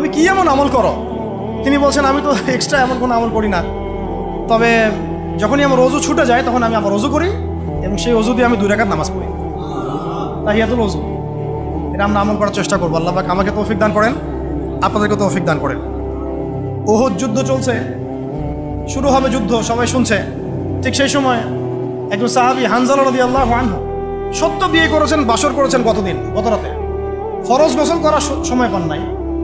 তুমি কি এমন আমল করো? তিনি বলছেন, আমি তো এক্সট্রা এমন কোনো আমল করি না। তবে যখনই আমার অজু ছুটে যায়, তখন আমি আমার অজু করি এবং সেই অজু দিয়ে আমি দুই রাকাত নামাজ পড়ি। তাহিয়াতুল অজু। এটা আমরা আমল করার চেষ্টা করব। আল্লাহ আমাকে তৌফিক দান করেন, আপনাদেরকে তৌফিক দান করেন। ওহদ যুদ্ধ চলছে। শুরু হবে যুদ্ধ, সবাই শুনছে। ঠিক সেই সময় একজন সাহাবি হানজাল রদি আল্লাহ আনহু সত্য বিয়ে করেছেন, বাসর করেছেন গতদিন গত রাতে ফরজ গোসল করার সময় পান নাই।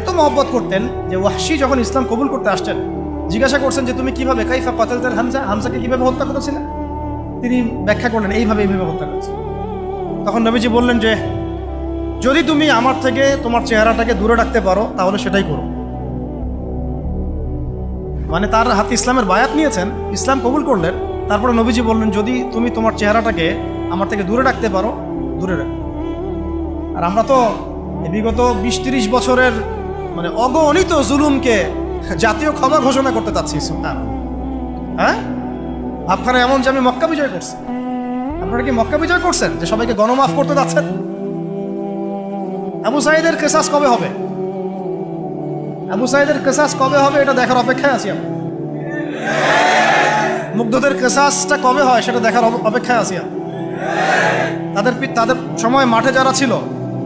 এত মহব্বত করতেন যে ওয়াহশি যখন ইসলাম কবুল করতে আসছেন জিজ্ঞাসা করছেন যে তুমি কীভাবে কাইফা কাতালতের হামজা, হামজাকে কীভাবে হত্যা করেছিলেন তিনি ব্যাখ্যা করলেন এইভাবে এইভাবে হত্যা করেছে। তখন নবীজি বললেন যে, যদি তুমি আমার থেকে তোমার চেহারাটাকে দূরে রাখতে পারো, তাহলে সেটাই করো। মানে তার হাতে ইসলামের বায়াত নিয়েছেন, ইসলাম কবুল করলেন, তারপরে নবীজি বললেন, যদি তুমি তোমার চেহারাটাকে আমার থেকে দূরে রাখতে পারো, দূরে রাখো। আর আমরা তো বিগত বিশ তিরিশ বছরের মানে অগণিত জুলুমকে জাতীয় ক্ষমা ঘোষণা করতে চাচ্ছি হ্যাঁ? ভাবখানা এমন যে আমি মক্কা বিজয় করছি। আপনারা কি মক্কা বিজয় করছেন? যে সবাইকে গণমাফ করতে যাচ্ছেন? আবু সাইদের কেসাস কবে হবে? আবু সাইদের কেসাস কবে হবে এটা দেখার অপেক্ষায় আছি আমরা। মুগ্ধদের কেসাসটা কবে হয় সেটা দেখার অপেক্ষায় আছি আমরা। তাদের তাদের সময় মাঠে যারা ছিল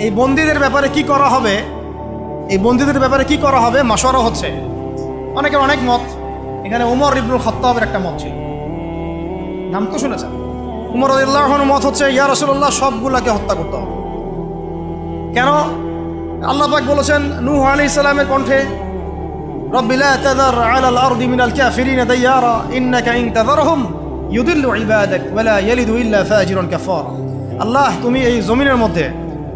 এই বন্দীদের ব্যাপারে কি করা হবে? এই বন্দীদের ব্যাপারে কি করা হবে? মাসরা হচ্ছে অনেকের অনেক মত। এখানে উমর ইবনুল খত্তাবের একটা মত ছিল। নাম তো শুনেছেন? উমর আল্লাহর মত হচ্ছে, ইয়া রসুল্লাহ সবগুলাকে হত্যা করতে হবে। কেন? আল্লাপাক বলেছেন নু আলি ইসলামের কণ্ঠে মিনাল ইন আল্লাহ, তুমি এই জমিনের মধ্যে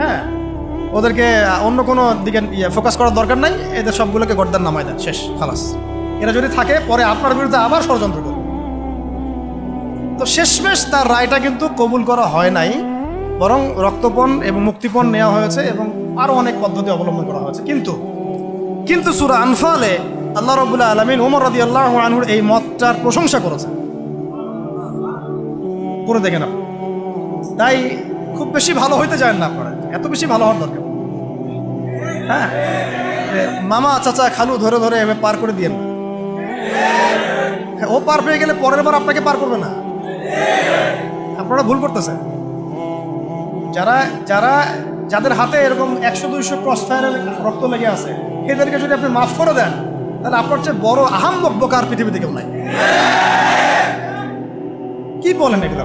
হ্যাঁ? ওদেরকে অন্য কোনো দিকে ইয়ে ফোকাস করার দরকার নাই। এদের সবগুলোকে গর্দার নামায় দেন, শেষ, খালাস। এরা যদি থাকে, পরে আপনার বিরুদ্ধে আবার ষড়যন্ত্র করবে। তো শেষমেশ তার রায়টা কিন্তু কবুল করা হয় নাই, বরং রক্তপণ এবং মুক্তিপণ নেওয়া হয়েছে এবং আরও অনেক পদ্ধতি অবলম্বন করা হয়েছে। কিন্তু কিন্তু সুরা আনফালে আল্লাহ রবুল্লাহ আলমিন উমর রদি আল্লাহ আনহুর এই মতটার প্রশংসা করেছে করে আপনি। তাই খুব বেশি ভালো হইতে যায় না আপনারা। এত বেশি ভালো হওয়ার দরকার। হ্যাঁ? মামা, চাচা, খালু ধরে ধরে পার করে দিয়ে ও পার পেয়ে গেলে পরের বার আপনাকে পার করবে না। আপনারা ভুল করতেছেন। যারা যারা, যাদের হাতে এরকম একশো, দুইশো ক্রস ফায়ারের রক্ত লেগে আছে, এদেরকে যদি আপনি মাফ করে দেন, তাহলে আপনার চেয়ে বড় আহাম বকবক আর পৃথিবীতে কেউ নাই। কি বলেন এগুলো?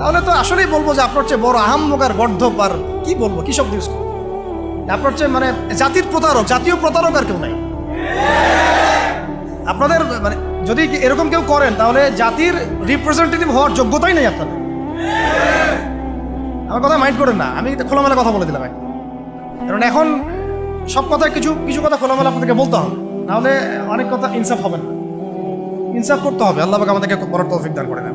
তাহলে তো আসলেই বলব যে আপনার চেয়ে বড় আহাম্মকার গর্ধপ আর কি বলব? কি শব্দ ইউজ আপনার চেয়ে মানে জাতির প্রতারক, জাতীয় প্রতারক আর কেউ নাই। আপনাদের মানে যদি এরকম কেউ করেন, তাহলে জাতির রিপ্রেজেন্টেটিভ হওয়ার যোগ্যতাই নেই আপনাদের। আমার কথা মাইন্ড করেন না, আমি খোলামেলা কথা বলে দিলাম কারণ এখন সব কথা কিছু কিছু কথা খোলামেলা আপনাদেরকে বলতে হবে। নাহলে অনেক কথা ইনসাফ হবে না। ইনসাফ করতে হবে। আল্লাহ আমাদেরকে বড় তৌফিক দান করে দেন।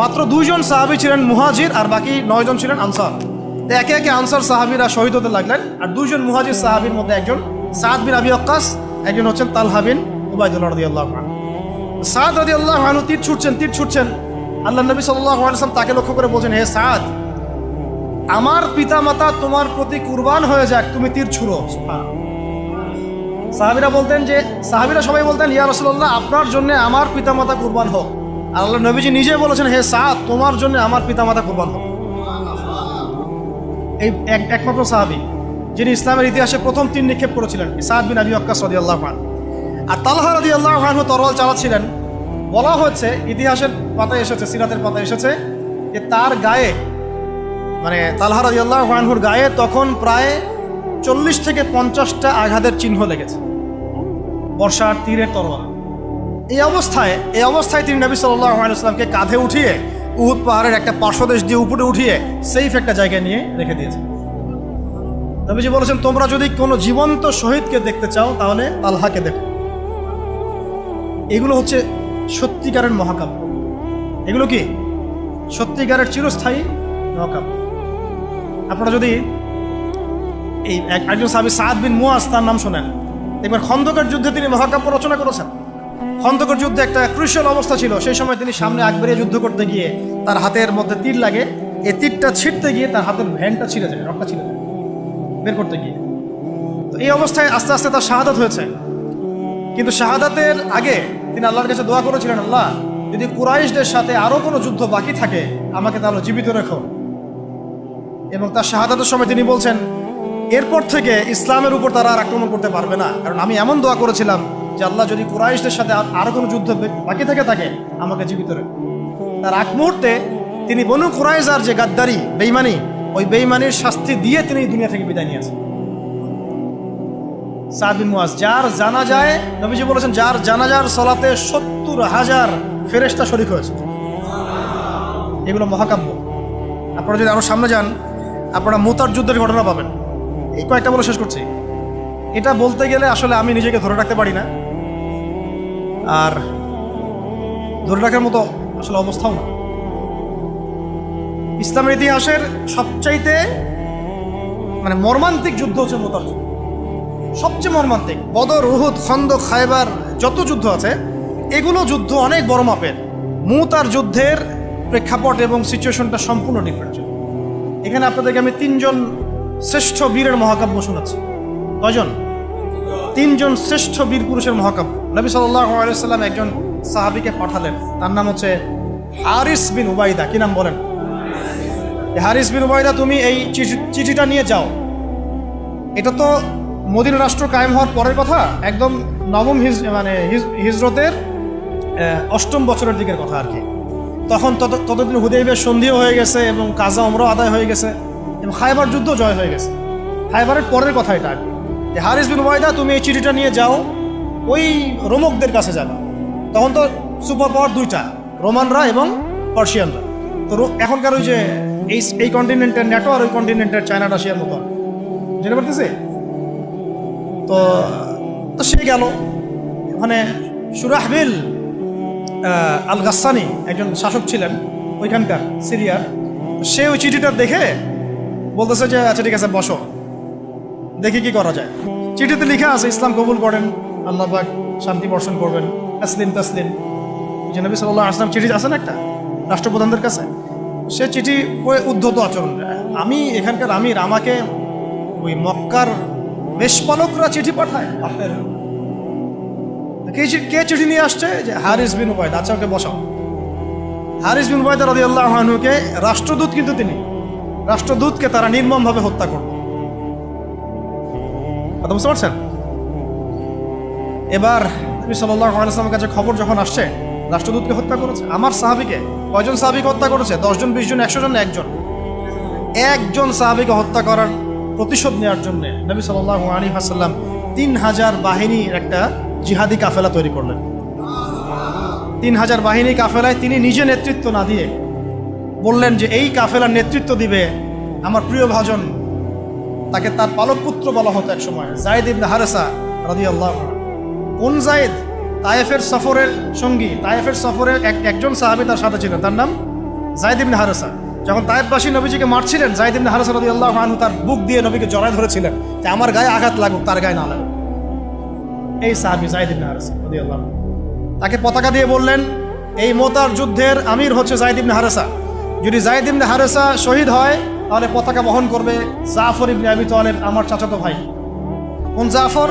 মাত্র দুইজন সাহাবি ছিলেন মুহাজির আর বাকি নয়জন ছিলেন আনসার। তো একে একে আনসার সাহাবিরা শহীদ হতে লাগলেন আর দুইজন মুহাজির সাহাবির মধ্যে একজন সাদ বিন আবি অক্কাস একজন হচ্ছেন তালহা বিন উবায়দুল্লাহ রদি আল্লাহ সাদ রদি আল্লাহ আনু তীর ছুটছেন তীর ছুটছেন। আল্লাহ নবী আলাইসলাম তাকে লক্ষ্য করে বলছেন, হে সাদ, আমার পিতামাতা তোমার প্রতি কুরবান হয়ে যাক, তুমি তীর ছুড়ো। সাহাবিরা বলতেন যে, সাহাবিরা সবাই বলতেন, ইয়া রসুল্লাহ আপনার জন্য আমার পিতামাতা কুরবান হোক। আল্লাহ নবীজি নিজে বলেছেন, হে সাদ, তোমার জন্য আমার পিতামাতা কুরবান হোক এই এক একমাত্র সাহাবি, যিনি ইসলামের ইতিহাসে প্রথম তিন নিক্ষেপ করেছিলেন, সাদ বিন আবি আক্কাস রদি আল্লাহ খান আর তালহা রদি আল্লাহ খান তরোয়াল চালাচ্ছিলেন। বলা হচ্ছে ইতিহাসের পাতায় এসেছে, সিরাতের পাতায় এসেছে, যে তার গায়ে মানে তালহা রদি আল্লাহ খানহুর গায়ে তখন প্রায় চল্লিশ থেকে পঞ্চাশটা আঘাতের চিহ্ন লেগেছে। বর্ষার তীরের তরোয়াল। এই অবস্থায় এই অবস্থায় তিনি নবী সাল্লাহ আলাইসলামকে কাঁধে উঠিয়ে উহুদ পাহাড়ের একটা পার্শ্বদেশ দিয়ে উপরে উঠিয়ে সেইফ একটা জায়গায় নিয়ে রেখে দিয়েছে। নবীজি বলেছেন, তোমরা যদি কোনো জীবন্ত শহীদকে দেখতে চাও, তাহলে আল্লাহকে দেখো। এগুলো হচ্ছে সত্যিকারের মহাকাব্য। এগুলো কি? সত্যিকারের চিরস্থায়ী মহাকাব্য। আপনারা যদি এই এক- একজন সাহাবি সাদ বিন মুয়াজ তার নাম শোনেন এবার খন্দকের যুদ্ধে তিনি মহাকাব্য রচনা করেছেন। খন্দকের যুদ্ধে একটা ক্রুশিয়াল অবস্থা ছিল। সেই সময় তিনি সামনে আগ বেরিয়ে যুদ্ধ করতে গিয়ে তার হাতের মধ্যে তীর লাগে। এই তীরটা ছিঁড়তে গিয়ে তার হাতের ভ্যানটা ছিঁড়ে যায় রক্তটা ছিঁড়ে যায়, বের করতে গিয়ে। তো এই অবস্থায় আস্তে আস্তে তার শাহাদাত হয়েছে। কিন্তু শাহাদাতের আগে তিনি আল্লাহর কাছে দোয়া করেছিলেন, আল্লাহ, যদি কুরাইশদের সাথে আরও কোনো যুদ্ধ বাকি থাকে, আমাকে তাহলে জীবিত রেখো। এবং তার শাহাদাতের সময় তিনি বলছেন, এরপর থেকে ইসলামের উপর তারা আর আক্রমণ করতে পারবে না। কারণ আমি এমন দোয়া করেছিলাম যে আল্লাহ যদি কুরাইশদের সাথে আর- কোনো যুদ্ধ বাকি থেকে থাকে, আমাকে জীবিত রেখো। তার আগ মুহূর্তে তিনি বনু কুরাইজার যে গাদ্দারি বেইমানি ওই বেইমানির শাস্তি দিয়ে তিনি দুনিয়া থেকে বিদায় নিয়েছেন। সাদ মুয়াজ যার জানা যায় নবীজি বলেছেন, যার জানাজার সলাতে সত্তর হাজার ফেরেশতা শরিক হয়েছে। এগুলো মহাকাব্য। আপনারা যদি আরও সামনে যান, আপনারা মুতার যুদ্ধের ঘটনা পাবেন। এই কয়েকটা বলে শেষ করছি। এটা বলতে গেলে আসলে আমি নিজেকে ধরে রাখতে পারি না। আর ধরে রাখার মতো আসলে অবস্থাও না। ইসলামের ইতিহাসের সবচাইতে মানে মর্মান্তিক যুদ্ধ হচ্ছে মোতার সবচেয়ে মর্মান্তিক, বদর, উহুদ খন্দ খাইবার যত যুদ্ধ আছে, এগুলো যুদ্ধ অনেক বড় মাপের। মুতার যুদ্ধের প্রেক্ষাপট এবং সিচুয়েশনটা সম্পূর্ণ ডিফারেন্ট এখানে আপনাদেরকে আমি তিনজন শ্রেষ্ঠ বীরের মহাকাব্য শোনাচ্ছি। কয়জন? তিনজন শ্রেষ্ঠ বীর পুরুষের মহাকাব্য। নবী সাল্লাম একজন সাহাবিকে পাঠালেন। তার নাম হচ্ছে হারিস বিন উবাইদা কি নাম বলেন? হারিস বিন উবাইদা তুমি এই চিঠি- চিঠিটা নিয়ে যাও। এটা তো মদিনা রাষ্ট্র কায়েম হওয়ার পরের কথা, একদম নবম হিজ মানে হিজ- হিজরতের অষ্টম বছরের দিকের কথা আর কি। তখন তত ততদিন হুদেবের সন্ধিও হয়ে গেছে এবং কাজা অমরও আদায় হয়ে গেছে এবং খাইবার যুদ্ধ জয় হয়ে গেছে। খাইবারের পরের কথা এটা আর কি। হারিস বিন ওয়াইদা তুমি এই চিঠিটা নিয়ে যাও। ওই রোমকদের কাছে যাবা। তখন তো সুপার পাওয়ার দুইটা, রোমানরা এবং পার্সিয়ানরা। তো এখনকার ওই যে এই এই কন্টিনেন্টের ন্যাটো আর ওই কন্টিনেন্টের চায়না রাশিয়ার মতো। যেতে পারতেছে? তো তো সে গেল। ওখানে সুরাহবিল আল গাসানি একজন শাসক ছিলেন ওইখানকার সিরিয়ার। সে ওই চিঠিটা দেখে বলতেছে যে আচ্ছা ঠিক আছে, বসো। দেখি কি করা যায়। চিঠিতে লেখা আছে, ইসলাম কবুল করেন। আল্লাহ পাক শান্তি বর্ষণ করবেন। তাসলিম তাসলিম। যে নবী সাল্লাহ আসলাম চিঠি আছে না একটা? রাষ্ট্রপ্রধানদের কাছে? সে চিঠি ওই উদ্ধত আচরণ। আমি এখানকার আমির, আমাকে ওই মক্কার মেষপালকরা চিঠি পাঠায়। কে কে চিঠি নিয়ে আসছে? যে হারিস বিন উবায়দ। আচ্ছা ওকে বসাও। হারিস বিন উবায়দ রাজি আল্লাহ আনহুকে রাষ্ট্রদূত কিন্তু তিনি। রাষ্ট্রদূতকে তারা নির্মমভাবে হত্যা করল। কথা বুঝতে পারছেন? এবার নবী সাল্লাহ কাছে খবর যখন আসছে, রাষ্ট্রদূতকে হত্যা করেছে। আমার সাহাবিকে, কয়জন সাহাবিকে হত্যা করেছে? দশজন বিশ জন, একশো জন একজন? একজন সাহাবিকে হত্যা করার প্রতিশোধ নেওয়ার জন্য নবী সাল্লাহ আলী হাসাল্লাম তিন হাজার বাহিনীর একটা জিহাদি কাফেলা তৈরি করলেন। তিন হাজার বাহিনী কাফেলায় তিনি নিজে নেতৃত্ব না দিয়ে বললেন যে, এই কাফেলার নেতৃত্ব দিবে আমার প্রিয় ভাজন। তাকে তার পালক পুত্র বলা হতো এক সময় জায়দ ইবনে হারেসা রাদি আল্লাহ কোন জায়েদ তায়েফের সফরের সঙ্গী, তায়েফের সফরের এক, একজন সাহাবি তার সাথে ছিলেন। তার নাম জায়দ ইবনে হারেসা। যখন তায়েফবাসী নবীজিকে মারছিলেন, জায়দ ইবনে হারেসা রাদি আল্লাহ আনহু তার বুক দিয়ে নবীকে জড়ায় ধরেছিলেন যে আমার গায়ে আঘাত লাগুক, তার গায়ে না লাগুক। এই সাহাবি জায়দ ইবনে হারেসা রাদি আল্লাহ তাকে পতাকা দিয়ে বললেন, এই মোতার যুদ্ধের আমির হচ্ছে জায়দ ইবনে হারেসা। যদি জায়দ ইবনে হারেসা শহীদ হয়, তাহলে পতাকা বহন করবে জাফর ইবনে আবি তালেব, আমার চাচাতো ভাই। কোন জাফর?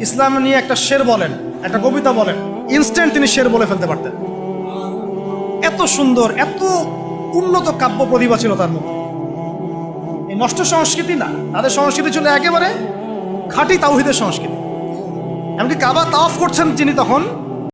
ইসলাম নিয়ে একটা শের বলেন, একটা কবিতা বলেন ইনস্ট্যান্ট তিনি শের বলে ফেলতে পারতেন। এত সুন্দর, এত উন্নত কাব্য প্রতিভা ছিল তার মধ্যে। এই নষ্ট সংস্কৃতি না, তাদের সংস্কৃতি ছিল একেবারে খাঁটি তাওহিদের সংস্কৃতি। এমনকি কাবা তাওয়াফ করছেন যিনি তখন